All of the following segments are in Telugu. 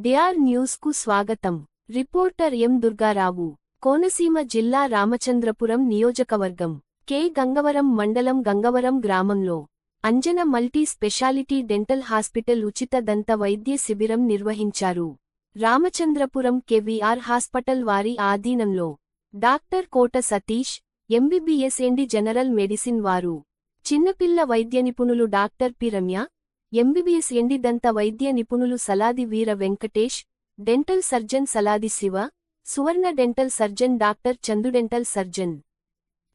డిఆర్ న్యూస్కు స్వాగతం. రిపోర్టర్ ఎం దుర్గారావు కోనసీమ జిల్లా రామచంద్రపురం నియోజకవర్గం కె. గంగవరం మండలం గంగవరం గ్రామంలో Anjana multi speciality dental hospital ఉచిత దంత వైద్య శిబిరం నిర్వహించారు. రామచంద్రపురం కెవిఆర్ హాస్పిటల్ వారి ఆధీనంలో doctor Kota Satish MBBS MD general medicine వారు. చిన్నపిల్ల వైద్య నిపుణులు doctor P Ramya MBBS MD దంత వైద్య నిపుణులు Saladi Veera Venkatesh dental surgeon Saladi Siva Suvarna dental surgeon doctor Chandu dental surgeon.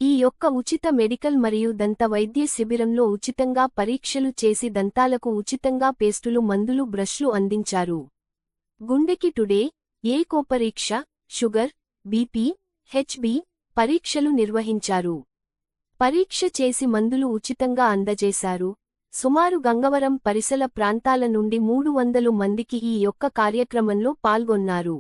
ఈ యొక్క ఉచిత మెడికల్ మరియు దంత వైద్య శిబిరంలో ఉచితంగా పరీక్షలు చేసి దంతాలకు ఉచితంగా పేస్టులు మందులు బ్రష్లు అందించారు. గుండెకి టుడే ఏ కోపరీక్ష షుగర్ బీపీ హెచ్బి పరీక్షలు నిర్వహించారు. పరీక్ష చేసి మందులు ఉచితంగా అందజేశారు. సుమారు గంగవరం పరిసర ప్రాంతాల నుండి మూడు వందలు మందికి ఈ యొక్క కార్యక్రమంలో పాల్గొన్నారు.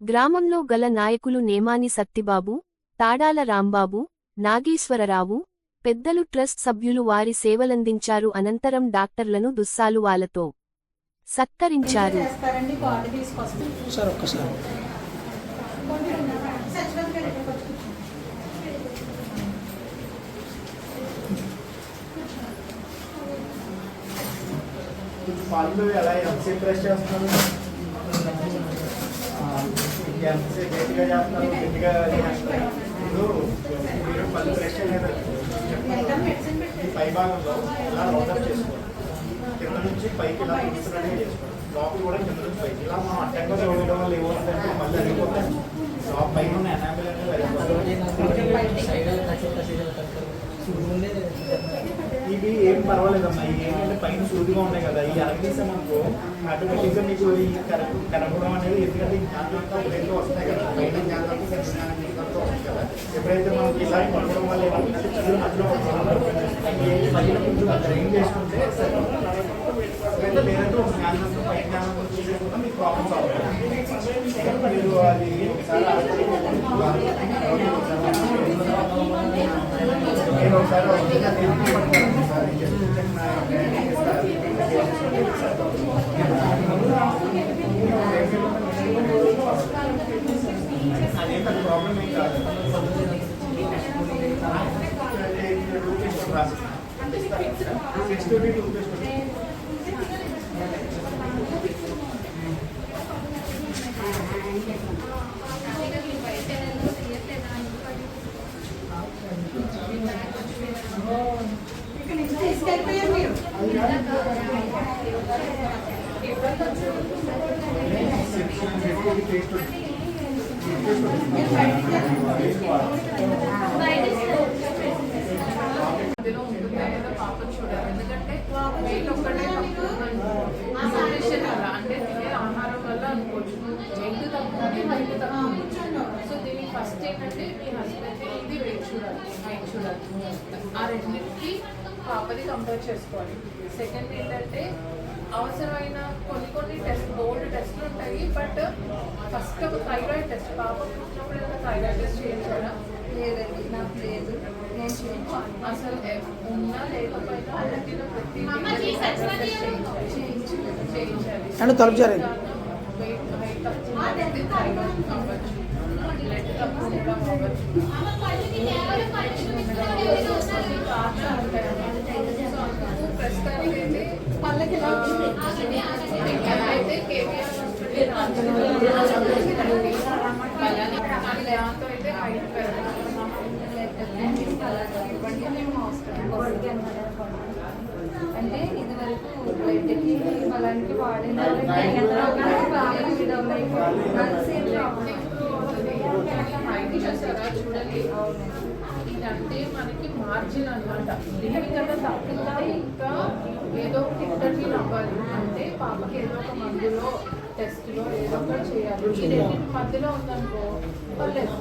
గ్రామంలో గల నాయకులు నేమాని సత్తిబాబు తాడాల రాంబాబు నాగేశ్వరరావు పెద్దలు ట్రస్ట్ సభ్యులు వారి సేవలందించారు అనంతరం డాక్టర్లను దుస్సాలువాలతో సత్కరించారు. ఒక్కసారి పళ్ళు ఎలా ఎంతసేపు ప్రెస్ చేస్తున్నారు? ఎంతసేపు గట్టిగా చేస్తున్నారు? గట్టిగా ఇప్పుడు మీరు పళ్ళు ప్రెస్ చేయలేదు? ఈ పై భాగంలో ఇలా రౌండప్ చేసుకోండి. కింద నుంచి పైకి ఇలా చేసుకోండి. లోపల కూడా కింద నుంచి పైకి. ఇలా మనం అడ్డంగా చూడడం వల్ల ఏమవుతుందంటే మళ్ళీ అడిగిపోతాయి లోపల పైన ఉన్న ఎనామిల్ అనేది వెళ్ళిపోతుంది సైడ్ కట్టు కట్టు కట్టు ముందే ఇవి ఏం పర్వాలేదమ్మా. ఏంటంటే పైన సూదిగా ఉన్నాయి కదా ఈ అరగదీసామనుకో ఆటోమేటిక్గా మీకు ఈ కరగడం అనేది ఎందుకంటే ఈ జ్ఞానంతో రెండు వస్తాయి కదా. పైన జ్ఞానంతో జ్ఞానంతో వస్తాయి కదా. ఎప్పుడైతే మనకి ఇలా పడడం వల్ల ఏమంటే మధ్యలో పైన కొంచెం డ్రైన్ చేసుకుంటే లేదంటే ఒక జ్ఞానంతో పైన జ్ఞానం మీకు ప్రాబ్లమ్స్ అవుతుంది. మీరు అది ఒకసారి నేను ఒకసారి అదేం పెద్ద ప్రాబ్లం ఏం కాదు సిక్స్ ట్వంటీ టూ రూపీస్ తీసుకెళ్ళిపోయారు మీరు సో దీనికి ఫస్ట్ ఏంటంటే మీ హస్బెండ్ ఇది వెయిట్ చూడాలి చూడాలి ఆ రెండింటికి పాపది కంపేర్ చేసుకోవాలి. సెకండ్ ఏంటంటే అవసరమైన కొన్ని కొన్ని టెస్ట్ బోల్డ్ టెస్ట్లు ఉంటాయి బట్ ఫస్ట్ ఒక థైరాయిడ్ టెస్ట్ పాప పుట్టినప్పుడు ఏదైనా థైరాయిడ్ టెస్ట్ చేయించారా లేదండి నాకు లేదు. నేను చేయించాను అసలు ఎ- ఉన్నా లేకపోయినా పుట్టిన ప్రతి చేయించాలి చేయించాలి. వెయిట్ హైట్ తక్కువ థైరాయిడ్ అవ్వచ్చు. బ్లడ్ తక్కువ అవ్వచ్చు. అంటే ఇది వరకు బ్లడ్కి బలానికి వాడిన హైట్ ఇదంటే మనకి మార్జిన్ అనమాట దీనికన్నా తక్కువ ఇంకా ఏదో ఒక ఇంటర్వ్యూ అవ్వాలి అంటే పాపకి ఏదో ఒక మందులో టెస్ట్లో ఏదో ఒకటి చేయాలి. ఈ రెండింటి మధ్యలో ఉందనుకో పర్లేదు.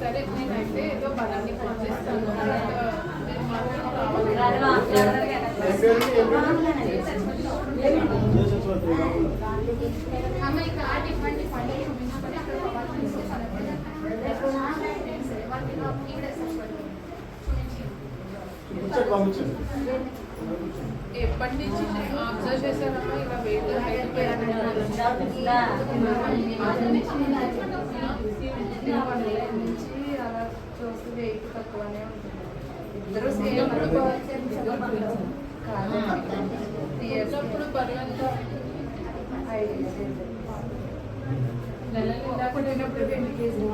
సరే నేనైతే ఏదో బలాన్ని పంపిస్తాను నేను మాత్రం కావాలి ఎప్పటి నుంచి అబ్జర్వ్ చేశారమ్మా ఇలా వెయిట్ హైట్ వన్ నుంచి అలా చూస్తే వెయిట్ తక్కువనే ఉంటుంది ఇద్దరు సేమ్ కాదు అప్పుడు పర్లేదు ఐదు. నెల నిండా పుట్టినప్పుడు ఎన్ని కేజీ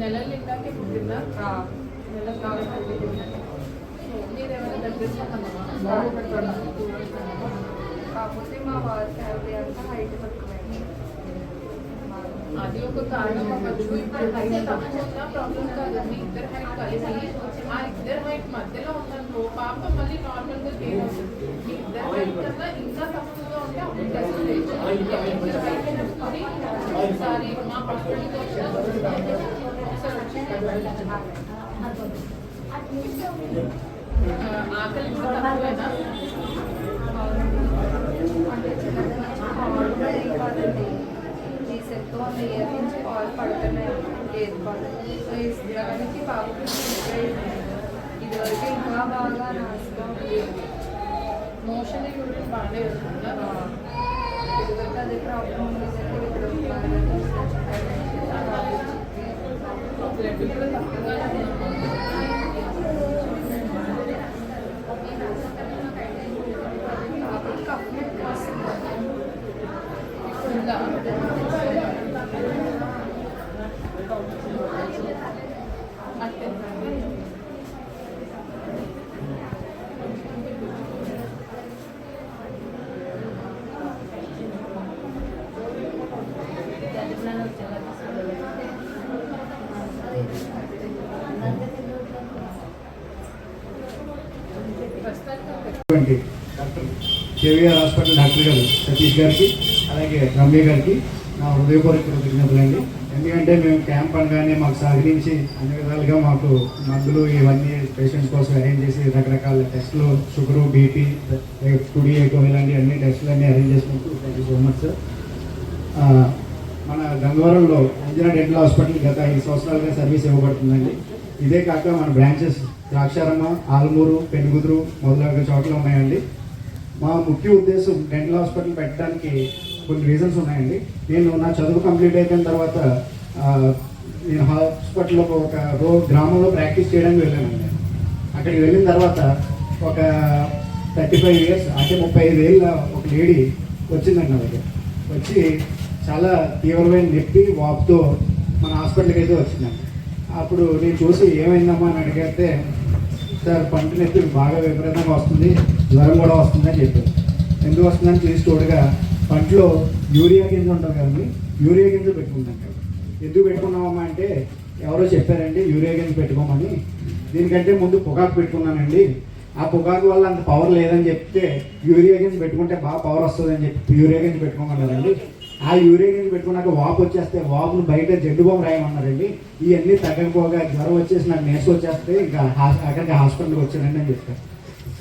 నెల నిండాకే పుట్టిందా ఆ, నెల మీరేమైనా దగ్గర కాకపోతే మా వారి ఫ్యామిలీ అంతా హైట్ తక్కువైంది అది ఒక కారణం అవ్వచ్చు ఇప్పుడు హైట్ తక్కువ ఉన్నా ప్రాబ్లం కాదండి ఇద్దరు హైట్ కలిసి ఆ ఇద్దరు హైట్ మధ్యలో ఉందనుకో పాప మళ్ళీ నార్మల్గా గెయిన్ అవుతుంది మీ ఇద్దరు హైట్ కన్నా ఇంకా తక్కువగా ఉంటే అప్పుడు టెస్ట్ చేయొచ్చు ఇద్దరు హైట్ కనుక్కొని ఒకసారి మా హాస్పిటల్కి వచ్చిన ఒకసారి వచ్చి ఆ, ఆకలి కూడా తక్కువేనా అంటే చిన్నప్పటి నుంచి పాలు కూడా ఏం కాదండి రీసెంట్ వన్ ఇయర్ నుంచి పాలు పడుతున్నాయి లేదు పాలు సో ఈ సిద్ధడానికి బాబుకి ఇదివరకు ఇంకా బాగా నాసుగా ఉంది మోషన్ యూరిన్ బాగానే వెళ్తుందా ఇదివరకు అదే ప్రాబ్లం ఉండేసరికి ちょっと待ってください。డాక్టర్ కేవీఆర్ హాస్పిటల్ డాక్టర్ గారు సతీష్ గారికి అలాగే రమ్య గారికి నా హృదయపూర్వక కృతజ్ఞతలండి. ఎందుకంటే మేము క్యాంప్ అనగానే మాకు సహకరించి అన్ని విధాలుగా మాకు మందులు ఇవన్నీ పేషెంట్స్ కోసం అరేంజ్ చేసి రకరకాల టెస్టులు షుగరు బీపీ స్టూడియో ఎక్కువ ఇలాంటి అన్ని టెస్టులు అన్నీ అరేంజ్ చేసినందుకు thank you so much sir మన గంగవరంలో అంజనా డెంటల్ హాస్పిటల్ గత ఐదు సంవత్సరాలుగా సర్వీస్ ఇవ్వబడుతుందండి. ఇదే కాక మన బ్రాంచెస్ ద్రాక్షారమ్మ ఆల్మూరు పెనుగుదురు మొదలైన చోట్ల ఉన్నాయండి. మా ముఖ్య ఉద్దేశం డెంటల్ హాస్పిటల్ పెట్టడానికి కొన్ని రీజన్స్ ఉన్నాయండి. నేను నా చదువు కంప్లీట్ అయిపోయిన తర్వాత నేను హాస్పిటల్లో ఒక రో గ్రామంలో ప్రాక్టీస్ చేయడానికి వెళ్ళానండి. అక్కడికి వెళ్ళిన తర్వాత ఒక థర్టీ ఫైవ్ ఇయర్స్ అంటే ముప్పై ఐదు ఏళ్ళ ఒక లేడీ వచ్చిందండి నాకు వచ్చి చాలా తీవ్రమైన నొప్పి వాపుతో మన హాస్పిటల్కి అయితే వచ్చిందండి అప్పుడు నేను చూసి ఏమైందమ్మా అని అడిగితే సార్ పంట నొప్పి బాగా విపరీతంగా వస్తుంది జ్వరం కూడా వస్తుంది అని చెప్పారు. ఎందుకు వస్తుందని చూసి చూడగా పంటలో యూరియా గింజ ఉంటుంది కదండి యూరియా గింజ పెట్టుకుందండి ఎందుకు పెట్టుకున్నామమ్మా అంటే ఎవరో చెప్పారండి యూరియా గింజ పెట్టుకోమని. దీనికంటే ముందు పొగాకు పెట్టుకున్నానండి. ఆ పొగాకు వల్ల అంత పవర్ లేదని చెప్తే యూరియా గింజ పెట్టుకుంటే బాగా పవర్ వస్తుందని చెప్పి యూరియా గింజ పెట్టుకోమన్నారండి. ఆ యూరిన్ పెట్టుకున్నాక వాపు వచ్చేస్తే వాపును బయట జడ్డు బొమ్మ రాయమన్నారండి. ఇవన్నీ తగ్గకపోగా జ్వరం వచ్చేసి నాకు నేర్సు వచ్చేస్తే ఇంకా హా- అక్కడికి హాస్పిటల్కి వచ్చానండి అని చెప్పారు.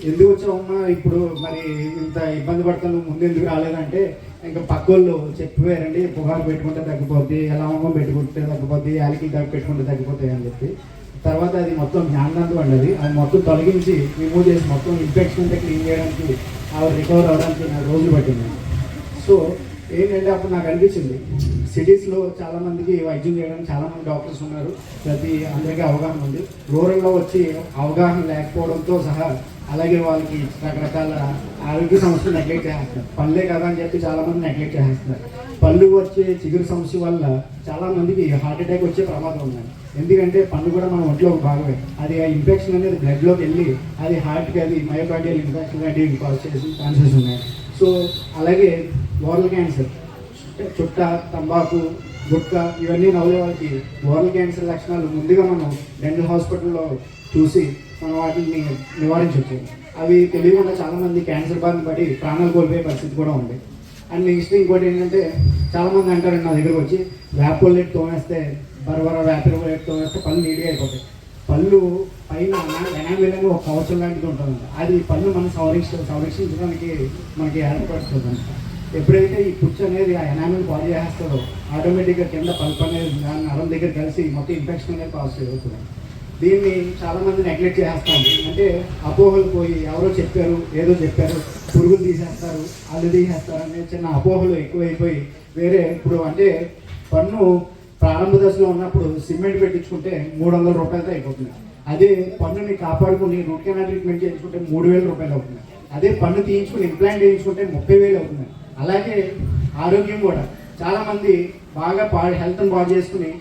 ఎందుకు వచ్చావమ్మా ఇప్పుడు మరి ఇంత ఇబ్బంది పడతాను ముందు ఎందుకు రాలేదంటే ఇంకా పక్క వాళ్ళు చెప్పిపోయారండి పొగాకు పెట్టుకుంటే తగ్గిపోద్ది ఎలా అమ్మ పెట్టుకుంటే తగ్గిపోద్ది యాలకి తగ్గి పెట్టుకుంటే తగ్గిపోతాయి అని చెప్పి. తర్వాత అది మొత్తం జ్ఞానంతో అండి అది మొత్తం తొలగించి రిమూవ్ చేసి మొత్తం ఇన్ఫెక్షన్ ఉంటే క్లీన్ చేయడానికి ఆవిడ రికవర్ అవడానికి నాకు రోజులు పట్టింది. సో ఏంటంటే అప్పుడు నాకు అనిపించింది. సిటీస్లో చాలామందికి వైద్యం చేయడానికి చాలామంది డాక్టర్స్ ఉన్నారు. ప్రతి అందరికీ అవగాహన ఉంది. రూరల్లో వచ్చి అవగాహన లేకపోవడంతో సహా అలాగే వాళ్ళకి రకరకాల ఆరోగ్య సమస్యలు నెగ్లెక్ట్ చేస్తున్నారు. పనులే కదా అని చెప్పి చాలా మంది నెగ్లెక్ట్ చేస్తున్నారు. పళ్ళు వచ్చే చిగురు సమస్య వల్ల చాలామందికి హార్ట్ అటాక్ వచ్చే ప్రమాదం ఉన్నాయి ఎందుకంటే పళ్ళు కూడా మన ఒంట్లో ఒక భాగమే. అది ఆ ఇన్ఫెక్షన్ అనేది బ్లడ్లోకి వెళ్ళి అది హార్ట్కి అది మయోకార్డియల్ ఇన్ఫెక్షన్ లాంటివి కాల్ చేసి ఛాన్సెస్ ఉన్నాయి. సో అలాగే ఓరల్ క్యాన్సర్ చుట్ట తంబాకు గుట్క ఇవన్నీ నవ్వే వాళ్ళకి ఓరల్ క్యాన్సర్ లక్షణాలు ముందుగా మనం డెంటల్ హాస్పిటల్లో చూసి మనం వాటిని నివారించవచ్చు అవి తెలియకుండా చాలామంది క్యాన్సర్ బారిన పడి ప్రాణాలు కోల్పోయే పరిస్థితి కూడా ఉంది. అండ్ నెక్స్ట్ ఇంకోటి ఏంటంటే చాలామంది అంటారు నా దగ్గరకు వచ్చి వేపలేట్ తోమేస్తే బరబర వేపొల్లెట్ తోమేస్తే పళ్ళు నీట్గా అయిపోతాయి. పళ్ళు పైన ఎనామిల్ అని ఒక కవచం లాంటిది ఉంటుంది. అది పళ్ళు మనం సంరక్ష సంరక్షించడానికి మనకి ఏర్పడుతుంది. ఎప్పుడైతే ఈ పుచ్చు అనేది ఆ ఎనామిల్ పాడు చేస్తారో ఆటోమేటిక్గా కింద పల్ప్ అనేది దాని నరం దగ్గర కలిసి మొత్తం ఇన్ఫెక్షన్ అనేది పాస్ అవుతుంది దీన్ని చాలామంది నెగ్లెక్ట్ చేస్తాం అంటే అపోహలు పోయి ఎవరో చెప్పారు ఏదో చెప్పారు పురుగులు తీసేస్తారు అల్లు తీసేస్తారు అనే చిన్న అపోహలు ఎక్కువైపోయి వేరే ఇప్పుడు అంటే పన్ను ప్రారంభ దశలో ఉన్నప్పుడు సిమెంట్ పెట్టించుకుంటే మూడు వందల రూపాయలతో అయిపోతుంది. అదే పన్నుని కాపాడుకుని రూట్ కెనాల్ ట్రీట్మెంట్ చేయించుకుంటే మూడు వేల రూపాయలు అవుతుంది. అదే పన్ను తీయించుకుని ఇంప్లాంట్ చేయించుకుంటే ముప్పై వేలు అవుతుంది. అలాగే ఆరోగ్యం కూడా. చాలామంది బాగా పా హెల్త్ని బాగు చేసుకుని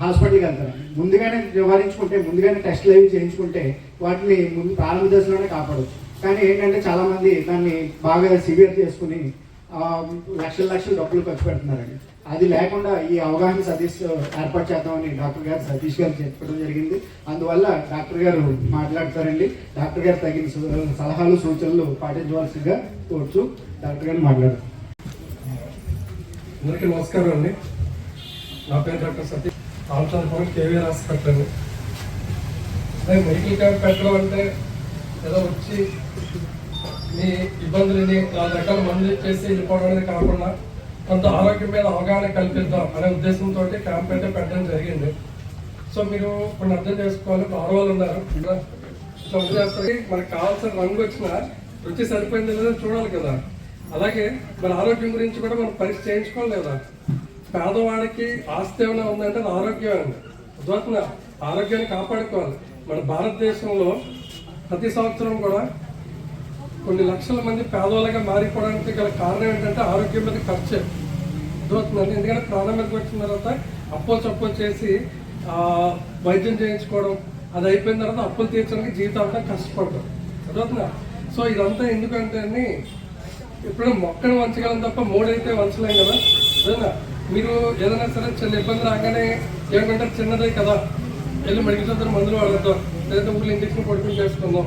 హాస్పిటల్కి వెళ్తారు. ముందుగానే నివారించుకుంటే ముందుగానే టెస్ట్లు అవి చేయించుకుంటే వాటిని ముందు ప్రారంభ దశలోనే కాపాడవచ్చు కానీ ఏంటంటే చాలామంది దాన్ని బాగా సివియర్ చేసుకుని లక్షల లక్షల డబ్బులు ఖర్చు పెడుతున్నారండి. అది లేకుండా ఈ అవగాహన సతీష్ ఏర్పాటు చేద్దామని డాక్టర్ గారు సతీష్ గారు చెప్పడం జరిగింది. అందువల్ల డాక్టర్ గారు మాట్లాడతారండి. డాక్టర్ గారు తగిన సలహాలు సూచనలు పాటించవలసిందిగా కోరుచు డాక్టర్ గారు మాట్లాడారు. అందరికీ నమస్కారం అండి. నా పేరు doctor Satish. Ramachandrapuram KVR hospital అండి అదే మెడికల్ క్యాంప్ పెట్టడం అంటే ఏదో వచ్చి మీ ఇబ్బందులని నాలుగు రకాల మందులు ఇచ్చేసి వెళ్ళిపోవడం అనేది కాకుండా కొంత ఆరోగ్యం మీద అవగాహన కల్పిద్దాం అనే ఉద్దేశంతో క్యాంప్ అయితే పెట్టడం జరిగింది. సో మీరు కొన్ని అర్థం చేసుకోవాలి. ఇప్పుడు ఉన్నారు. సో చేస్తారు మనకు కావాల్సిన రంగు వచ్చిన రుచి సరిపోయింది లేదా చూడాలి కదా. అలాగే మన ఆరోగ్యం గురించి కూడా మనం పరీక్ష చేయించుకోవాలి లేదా పేదవాడికి ఆస్తి ఏమైనా ఉందంటే అది ఆరోగ్యం అండి. అర్థమవుతుందా? ఆరోగ్యాన్ని కాపాడుకోవాలి. మన భారతదేశంలో ప్రతి సంవత్సరం కూడా కొన్ని లక్షల మంది పేదవాళ్ళగా మారిపోవడానికి గల కారణం ఏంటంటే ఆరోగ్యం మీద ఖర్చు. అర్థమవుతుందండి? ఎందుకంటే ప్రాణం మీదకి వచ్చిన తర్వాత అప్పో చప్పో చేసి వైద్యం చేయించుకోవడం అది అయిపోయిన తర్వాత అప్పులు తీర్చడానికి జీవితాంతం కష్టపడతాం. అర్థమవుతుందా? సో ఇదంతా ఎందుకంటే అండి ఇప్పుడు మొక్కను వంచగలం తప్ప మూడైతే వంచలేం కదా? అదేనా మీరు ఏదైనా సరే చిన్న ఇబ్బంది రాగానే ఏమంటే చిన్నదే కదా. వెళ్ళి మెడికల్ చదువు దగ్గర మందులు వాడతాం. లేదా ఊళ్ళో ఇంజక్షన్ పడుకుని చేసుకుందాం.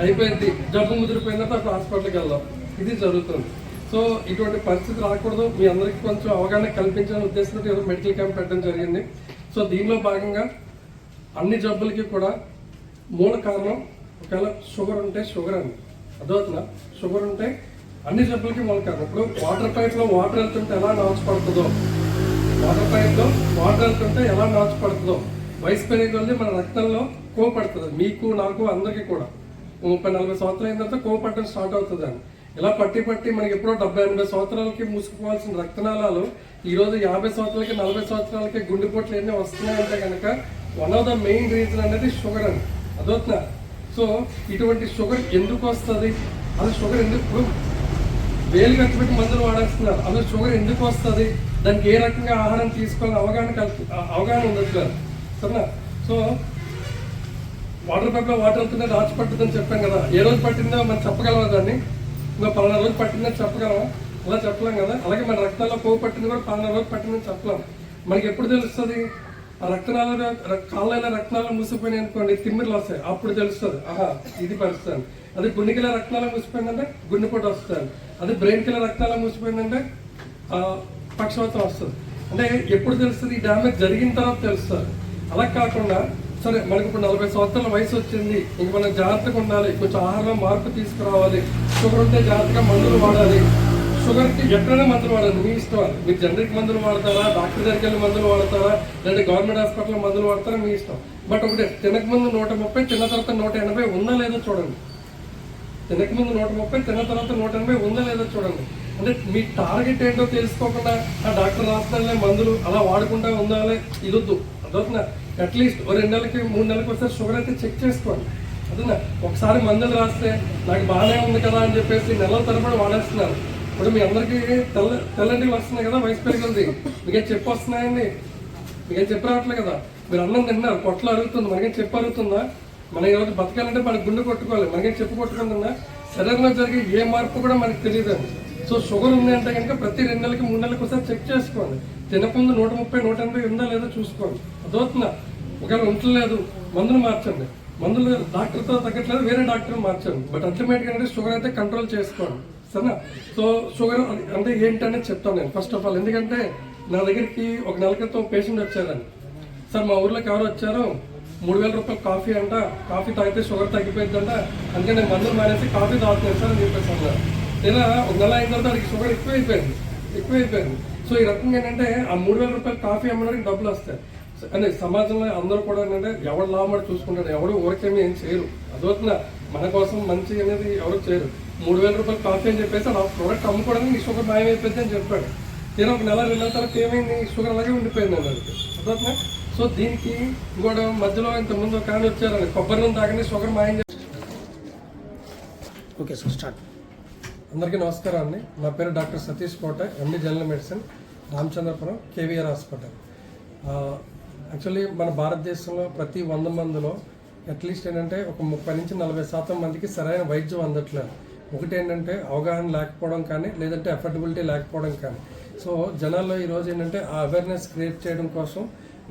అయిపోయింది. జబ్బు ముదిరిపోయిన తర్వాత హాస్పిటల్కి వెళ్దాం. ఇది జరుగుతుంది. సో ఇటువంటి పరిస్థితి రాకూడదు. మీ అందరికీ కొంచెం అవగాహన కల్పించాలని ఉద్దేశంతో ఏదో మెడికల్ క్యాంప్ పెట్టడం జరిగింది. సో దీనిలో భాగంగా అన్ని జబ్బులకి కూడా మూల కారణం ఒకవేళ షుగర్ ఉంటే షుగర్ అండి అర్థమవుతుందా? షుగర్ ఉంటే అన్ని జబ్బులకి మూల ఇప్పుడు వాటర్ పైప్లో వాటర్ వెళ్తుంటే ఎలా నాచు పడుతుందో? వాటర్ పైప్లో వాటర్ వెళ్తుంటే ఎలా నాచు పడుతుందో? వయసు పెరిగే కొద్దీ మన రక్తంలో కొవ్వు పడుతుంది మీకు నాకు అందరికీ కూడా. ముప్పై నలభై సంవత్సరాలు అయిన తర్వాత కొవ్వు పట్టడం స్టార్ట్ అవుతుంది అని ఇలా పట్టి పట్టి మనకి ఎప్పుడో డెబ్బై ఎనభై సంవత్సరాలకి మూసుకుపోవాల్సిన రక్తనాళాలు ఈ రోజు యాభై సంవత్సరాలకి నలభై సంవత్సరాలకి గుండెపోట్లు ఎన్ని వస్తున్నాయంటే కనుక one of the main reason అనేది షుగర్ అని అదవుతున్నా సో ఇటువంటి షుగర్ ఎందుకు వస్తుంది? అది షుగర్ ఎందుకు వేలు ఖర్చు పెట్టి మందులు వాడేస్తున్నారు అందులో షుగర్ ఎందుకు వస్తుంది? దానికి ఏ రకంగా ఆహారం తీసుకోవాలని అవగాహన కల్పి అవగాహన ఉండట్లేదు సరేనా? సో వాటర్ పైప్లో వాటర్ వెళ్తుంటే రాచి పట్టుదని చెప్పాం కదా. ఏ రోజు పట్టిందో మనం చెప్పగలమా దాన్ని? ఇంకా పలానా రోజు పట్టిందని చెప్పగలమా అలా చెప్పలేం కదా. అలాగే మన రక్తాల్లో కొవ్వు పట్టింది కూడా పలానా రోజు పట్టిందని చెప్పలేం. మనకి ఎప్పుడు తెలుస్తుంది? ఆ రక్తనాళ కాళ్ళైన రక్తనాలు మూసిపోయినాయి అనుకోండి తిమ్మిర్లు వస్తాయి. అప్పుడు తెలుస్తుంది. ఆహా ఇది పరిస్థితి అది గుండె కిల రక్తనాలు మూసిపోయిందంటే గుండెపోటు వస్తుంది. అది బ్రెయిన్ కిల రక్తనాలు మూసిపోయిందంటే పక్షవాతం వస్తుంది. అంటే ఎప్పుడు తెలుస్తుంది? ఈ డ్యామేజ్ జరిగిన తర్వాత తెలుస్తుంది. అలా కాకుండా సరే మనకి ఇప్పుడు నలభై సంవత్సరాల వయసు వచ్చింది. ఇంక మనం జాగ్రత్తగా ఉండాలి. కొంచెం ఆహారంలో మార్పు తీసుకురావాలి. షుగర్ ఉంటే జాగ్రత్తగా మందులు వాడాలి. షుగర్కి ఎక్కడైనా మందులు వాడాలి. మీ ఇష్టం మీరు జనరిక్ మందులు వాడతారా? డాక్టర్ దగ్గరికి వెళ్ళి మందులు వాడతారా? లేదంటే గవర్నమెంట్ హాస్పిటల్లో మందులు వాడతారా? మీ ఇష్టం. బట్ ఒకటి తినక ముందు నూట ముప్పై తిన్న తర్వాత నూట ఎనభై ఉందా లేదో చూడండి. తినక ముందు నూట ముప్పై తిన్న తర్వాత నూట ఎనభై ఉందా లేదో చూడండి. అంటే మీ టార్గెట్ ఏంటో తెలుసుకోకుండా ఆ డాక్టర్ రాస్తున్నాలే మందులు అలా వాడకుండా ఉండాలి ఇది వద్దు అట్లీస్ట్ ఓ రెండు నెలలకి మూడు నెలలకి ఒకసారి షుగర్ అయితే చెక్ చేసుకోండి. అదన్నా ఒకసారి మందులు రాస్తే నాకు బాగానే ఉంది కదా అని చెప్పేసి నెలల తరబడి వాడేస్తున్నారు. ఇప్పుడు మీ అందరికీ తెల్ల తెల్లంటివి వస్తున్నాయి కదా వయసు పెరిగింది. మీకేం చెప్పి వస్తున్నాయండి? మీకేం చెప్పి రావట్లేదు కదా? మీరు అన్నం తిన్నారు పొట్టలు అరుగుతుంది మనకేం చెప్పి అరుగుతుందా? మనం ఈరోజు బతకాలంటే మనకి గుండె కొట్టుకోవాలి. మనకేం చెప్పు కొట్టుకుంటుందా శరీరంలో జరిగే ఏ మార్పు కూడా మనకి తెలియదు సో షుగర్ ఉంది అంటే కనుక ప్రతి రెండు నెలలకి మూడు నెలలకు ఒకసారి చెక్ చేసుకోండి. తినకముందు నూట ముప్పై నూట ఎనభై ఉందా లేదో చూసుకోండి. అదవుతుందా ఒకవేళ ఉంటలేదు మందులు మార్చండి. మందులు డాక్టర్తో తగ్గట్లేదు వేరే డాక్టర్ మార్చండి. బట్ అల్టిమేట్గా అంటే షుగర్ అయితే కంట్రోల్ చేసుకోండి. సరేనా? సో షుగర్ అంటే ఏంటనేది చెప్తాను నేను. ఫస్ట్ ఆఫ్ ఆల్ ఎందుకంటే నా దగ్గరికి ఒక నెల క్రితం పేషెంట్ వచ్చారని సార్ మా ఊర్లోకి ఎవరు వచ్చారు? మూడు వేల రూపాయలు కాఫీ అంట కాఫీ తాగితే షుగర్ తగ్గిపోయిందంట అందుకే నేను మందులు మానేసి కాఫీ తాగుతున్నాను సార్ అని చెప్పేసి అన్నారు. ఇలా ఒక నెల అయిన తర్వాత దానికి షుగర్ ఎక్కువైపోయింది ఎక్కువైపోయింది. సో ఈ రకంగా ఏంటంటే ఆ మూడు వేల రూపాయలు కాఫీ అమ్మడానికి డబ్బులు వస్తాయి. అంటే సమాజంలో అందరూ కూడా ఏంటంటే ఎవరు లాభపడి చూసుకుంటారు ఎవరు ఊరికేమీ ఏం చేయరు. అదవుతున్నా మన కోసం మంచి అనేది ఎవరు చేయరు. మూడు వేల రూపాయలు కాఫీ అని చెప్పేసి ఆ ప్రోడక్ట్ అమ్ముకోవడానికి ఈ షుగర్ మాయమైపోయింది అని చెప్పాడు. నేను ఒక నెల రెండు నెలల తర్వాత ఏమైంది? షుగర్ అలాగే ఉండిపోయింది అన్నది అదవుతున్నా సో దీనికి ఇంకోటి మధ్యలో ఇంతకుముందు ఒక ఆయన వచ్చారని కొబ్బరి నూనె తాగని షుగర్ మాయం ఓకే సార్ స్టార్ట్ అందరికీ నమస్కారం అండి. నా పేరు doctor Satish Kota MD general medicine Ramachandrapuram KVR hospital. Actually మన భారతదేశంలో ప్రతి వంద మందిలో అట్లీస్ట్ ఏంటంటే ఒక ముప్పై నుంచి నలభై శాతం మందికి సరైన వైద్యం అందట్లేదు. ఒకటి ఏంటంటే అవగాహన లేకపోవడం కానీ లేదంటే అఫోర్డబిలిటీ లేకపోవడం కానీ. సో జనాల్లో ఈరోజు ఏంటంటే ఆ అవేర్నెస్ క్రియేట్ చేయడం కోసం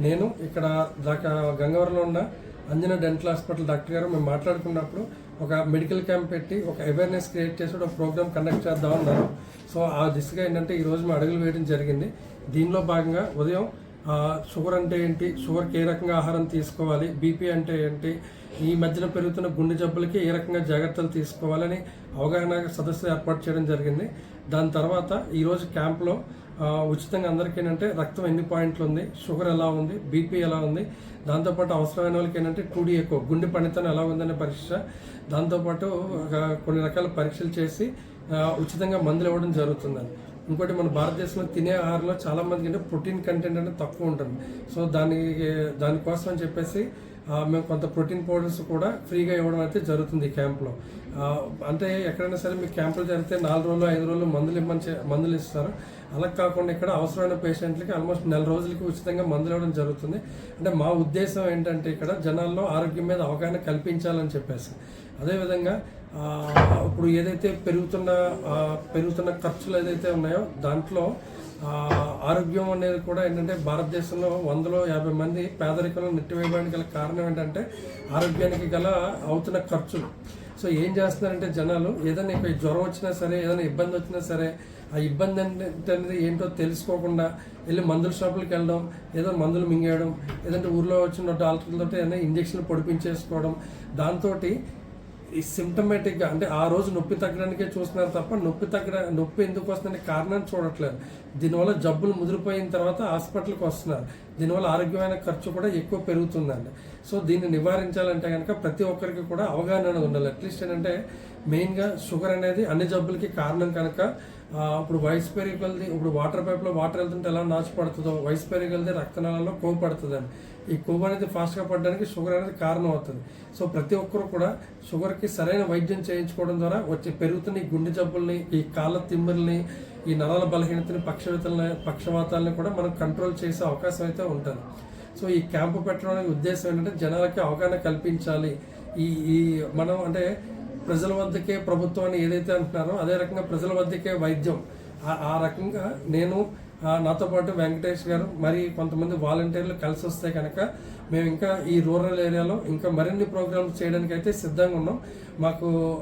నేను ఇక్కడ దాకా గంగవరంలో ఉన్న అంజన డెంటల్ హాస్పిటల్ డాక్టర్ గారు మేము మాట్లాడుకున్నప్పుడు ఒక మెడికల్ క్యాంప్ పెట్టి ఒక అవేర్నెస్ క్రియేట్ చేసి ఒక ప్రోగ్రామ్ కండక్ట్ చేద్దాం అన్నారు. సో ఆ దిశగా ఏంటంటే ఈరోజు మేము అడుగులు వేయడం జరిగింది. దీనిలో భాగంగా ఉదయం షుగర్ అంటే ఏంటి షుగర్కి ఏ రకంగా ఆహారం తీసుకోవాలి బీపీ అంటే ఏంటి ఈ మధ్యన పెరుగుతున్న గుండె జబ్బులకి ఏ రకంగా జాగ్రత్తలు తీసుకోవాలని అవగాహన సదస్సు ఏర్పాటు చేయడం జరిగింది. దాని తర్వాత ఈరోజు క్యాంప్లో ఉచితంగా అందరికీ ఏంటంటే రక్తం ఎన్ని పాయింట్లు ఉంది? షుగర్ ఎలా ఉంది? బీపీ ఎలా ఉంది? దాంతోపాటు అవసరమైన వాళ్ళకి ఏంటంటే టూడీ ఎక్కువ. గుండె పనితనం ఎలా ఉందనే పరీక్ష. దాంతోపాటు ఒక కొన్ని రకాల పరీక్షలు చేసి ఉచితంగా మందులు ఇవ్వడం జరుగుతుందండి. ఇంకోటి మన భారతదేశంలో తినే ఆహారంలో చాలా మందికి అంటే ప్రోటీన్ కంటెంట్ అనేది తక్కువ ఉంటుంది. సో దానికి దానికోసం అని చెప్పేసి మేము కొంత ప్రోటీన్ పౌడర్స్ కూడా ఫ్రీగా ఇవ్వడం అయితే జరుగుతుంది ఈ క్యాంప్లో. అంటే ఎక్కడైనా సరే మీ క్యాంపులు జరిగితే నాలుగు రోజులు ఐదు రోజులు మందులు ఇవ్వమని మందులు ఇస్తారు. అలా కాకుండా ఇక్కడ అవసరమైన పేషెంట్లకి ఆల్మోస్ట్ నెల రోజులకి ఉచితంగా మందులు ఇవ్వడం జరుగుతుంది. అంటే మా ఉద్దేశం ఏంటంటే ఇక్కడ జనాల్లో ఆరోగ్యం మీద అవగాహన కల్పించాలని చెప్పేసి. అదేవిధంగా ఇప్పుడు ఏదైతే పెరుగుతున్న పెరుగుతున్న ఖర్చులు ఏదైతే ఉన్నాయో దాంట్లో ఆరోగ్యం అనేది కూడా ఏంటంటే భారతదేశంలో వందలో యాభై మంది పేదరికంలో నెట్టివేయడానికి గల కారణం ఏంటంటే ఆరోగ్యానికి గల అవుతున్న ఖర్చులు. సో ఏం చేస్తున్నారంటే జనాలు ఏదైనా ఇక జ్వరం వచ్చినా సరే ఏదైనా ఇబ్బంది వచ్చినా సరే ఆ ఇబ్బంది అంటే అనేది ఏంటో తెలుసుకోకుండా వెళ్ళి మందుల షాపులకు వెళ్ళడం ఏదో మందులు మింగేయడం ఏదంటే ఊర్లో వచ్చిన డాక్టర్లతో ఏదైనా ఇంజక్షన్లు పొడిపించేసుకోవడం దాంతో ఈ సిమ్టమేటిక్గా అంటే ఆ రోజు నొప్పి తగ్గడానికే చూస్తున్నారు తప్ప నొప్పి తగ్గ నొప్పి ఎందుకు వస్తుందనే కారణాన్ని చూడట్లేదు. దీనివల్ల జబ్బులు ముదిరిపోయిన తర్వాత హాస్పిటల్కి వస్తున్నారు. దీనివల్ల ఆరోగ్యమైన ఖర్చు కూడా ఎక్కువ పెరుగుతుందండి. సో దీన్ని నివారించాలంటే కనుక ప్రతి ఒక్కరికి కూడా అవగాహన అనేది ఉండాలి. అట్లీస్ట్ ఏంటంటే మెయిన్గా షుగర్ అనేది అన్ని జబ్బులకి కారణం కనుక ఇప్పుడు వయసు పెరిగి ఇప్పుడు వాటర్ పైప్లో వాటర్ వెళ్తుంటే ఎలా నాచు పడుతుందో వయసు పెరిగి వెళ్తే రక్తనాళాల్లో కొవ్వు పడుతుందని ఈ కొవ్వు అనేది ఫాస్ట్గా పడడానికి షుగర్ అనేది కారణం అవుతుంది సో ప్రతి ఒక్కరు కూడా షుగర్కి సరైన వైద్యం చేయించుకోవడం ద్వారా వచ్చే పెరుగుతున్న ఈ గుండె జబ్బుల్ని ఈ కాళ్ళ తిమ్మిరిని ఈ నరాల బలహీనతని పక్షవాతాలని పక్షవాతాలని కూడా మనం కంట్రోల్ చేసే అవకాశం అయితే ఉంటుంది. సో ఈ క్యాంపు పెట్టడానికి ఉద్దేశం ఏంటంటే జనాలకి అవగాహన కల్పించాలి. ఈ ఈ మనం అంటే ప్రజల వద్దకే ప్రభుత్వాన్ని ఏదైతే అంటున్నారో అదే రకంగా ప్రజల వద్దకే వైద్యం. ఆ- రకంగా నేను నాతో పాటు వెంకటేష్ గారు మరి కొంతమంది వాలంటీర్లు కలిసి వస్తే కనుక మేము ఇంకా ఈ రూరల్ ఏరియాలో ఇంకా మరిన్ని ప్రోగ్రామ్స్ చేయడానికి అయితే సిద్ధంగా ఉన్నాం. మాకు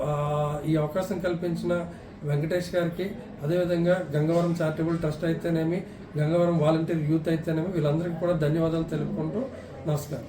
ఈ అవకాశం కల్పించిన వెంకటేష్ గారికి అదేవిధంగా గంగవరం చారిటబుల్ ట్రస్ట్ అయితేనేమి గంగవరం వాలంటీర్ యూత్ అయితేనేమి వీళ్ళందరికీ కూడా ధన్యవాదాలు తెలుపుకుంటూ నమస్కారం.